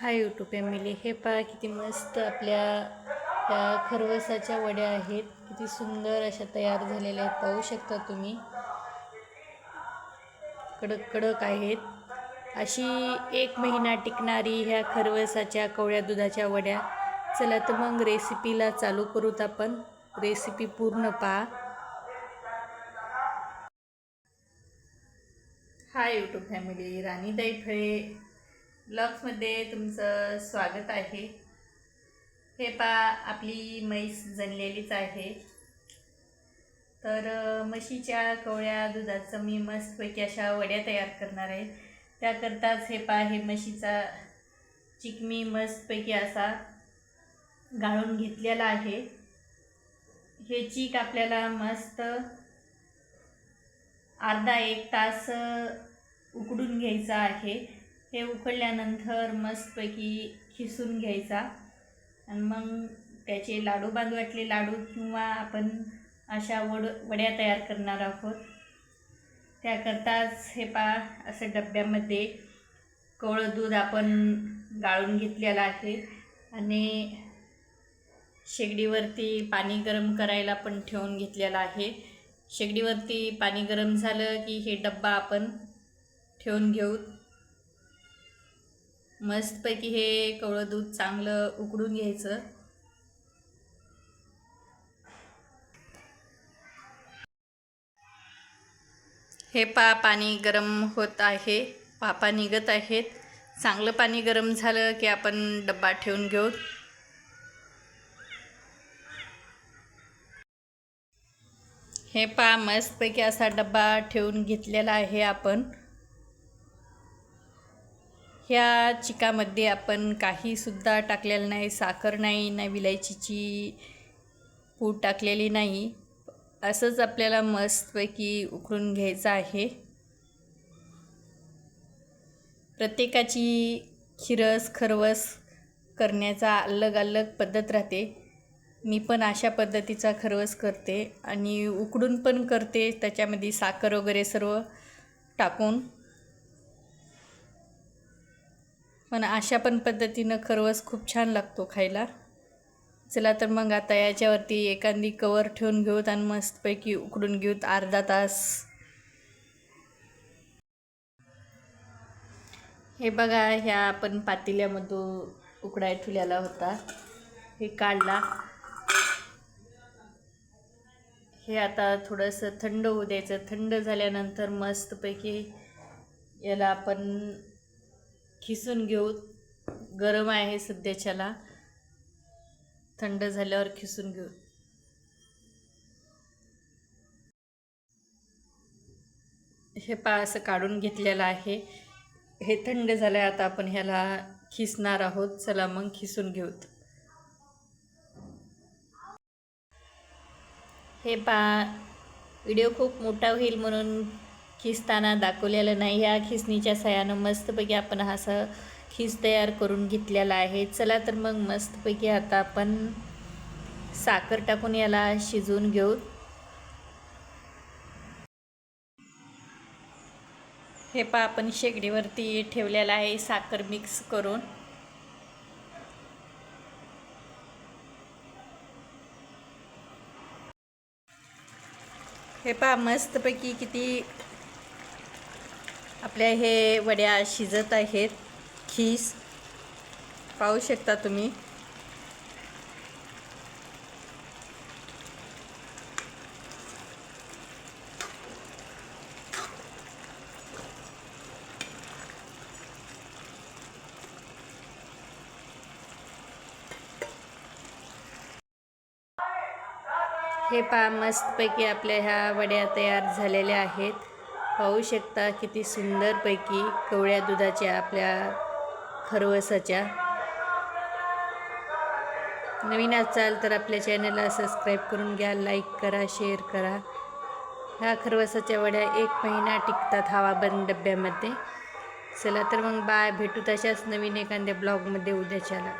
Hi YouTube family हे पहा किती मस्त आपल्या त्या खरवसाच्या वड्या आहेत. किती सुंदर अशा तयार झालेल्या आहेत. पाहू शकता तुम्ही. कडक कडक आहेत. अशी एक महिना टिकणारी ह्या खरवसाच्या कवळ्या दुधाच्या वड्या. चला तर मग रेसिपीला चालू करूत आपण. रेसिपी पूर्ण पहा. हाय यूट्यूब फॅमिली राणीदाई फळे. ब्लॉग्समध्ये तुमचं स्वागत आहे. हे पा आपली म्हैस जनलेलीच आहे. तर म्हशीच्या कवळ्या दुधाचं मी मस्तपैकी अशा वड्या तयार करणार आहे. त्याकरताच हे पा हे म्हशीचा चिक मी मस्तपैकी असा गाळून घेतलेला आहे. हे चीक आपल्याला मस्त अर्धा एक तास उकडून घ्यायचा आहे. हे उकळल्यानंतर मस्तपैकी खिसून घ्यायचा. आणि मग त्याचे लाडू बांधवाटले लाडू किंवा आपण अशा वड वड्या तयार करणार आहोत. त्याकरताच हे पा असं डब्यामध्ये कोवळं दूध आपण गाळून घेतलेलं आहे. आणि शेगडीवरती पाणी गरम करायला पण ठेवून घेतलेलं आहे. शेगडीवरती पाणी गरम झालं की हे डब्बा आपण ठेवून घेऊ. मस्तपैकी हे कवळं दूध चांगलं उकडून घ्यायचं. हे पा पाणी गरम होत आहे. पापा निघत आहेत. चांगलं पाणी गरम झालं की आपण डब्बा ठेवून घेऊ. हे पा मस्तपैकी असा डब्बा ठेवून घेतलेला आहे आपण. ह्या चिकामध्ये आपण काहीसुद्धा टाकलेलं नाही साखर नाही ना विलायचीची पूड टाकलेली नाही. असंच आपल्याला मस्तपैकी उकळून घ्यायचं आहे. प्रत्येकाची खिरस खरवस करण्याचा अलग अलग पद्धत राहते. मी पण अशा पद्धतीचा खरवस करते आणि उकडून पण करते त्याच्यामध्ये साखर वगैरे सर्व टाकून. पण अशा पण पद्धतीनं खरवस खूप छान लागतो खायला. चला तर मग आता याच्यावरती एखादी कवर ठेवून घेऊत आणि मस्तपैकी उकडून घेऊत अर्धा तास. हे बघा ह्या आपण पातेल्यामधून उकडाय ठेवलेला होता. हे काढला. हे आता थोडंसं थंड होऊ द्यायचं. थंड झाल्यानंतर मस्तपैकी याला आपण खिसून घेऊ गरम आहे सध्याच्याला. थंड झाल्यावर खिसून घेऊ हे पा असं काढून घेतलेलं आहे. हे थंड झालं आहे आता आपण ह्याला खिसणार आहोत. चला मग खिसून घेऊत. हे पा व्हिडिओ खूप मोठा होईल म्हणून खिसताना दाखवलेलं नाही. ह्या खिसणीच्या सहाय्यानं मस्तपैकी आपण हा असं खिस तयार करून घेतलेला आहे. चला तर मग मस्तपैकी आता आपण साखर टाकून याला शिजवून घेऊ. हे पा आपण शेगडीवरती ठेवलेलं आहे साखर मिक्स करून. हे पहा मस्तपैकी किती आपल्या हे वड्या शिजत आहेत. खीस. पाहू शकता तुम्ही. हे पा मस्तपैकी आपल्या ह्या वड्या तयार झालेल्या आहेत. पाहू शकता किती सुंदरपैकी कवळ्या दुधाच्या आपल्या खरवसाच्या. नवीन असाल तर आपल्या चॅनलला सबस्क्राईब करून घ्या लाईक करा शेअर करा. ह्या खरवसाच्या वड्या एक महिना टिकतात हवाबंद डब्यामध्ये. चला तर मग बाय भेटू तशाच नवीन एखाद्या ब्लॉगमध्ये उद्याच्याला.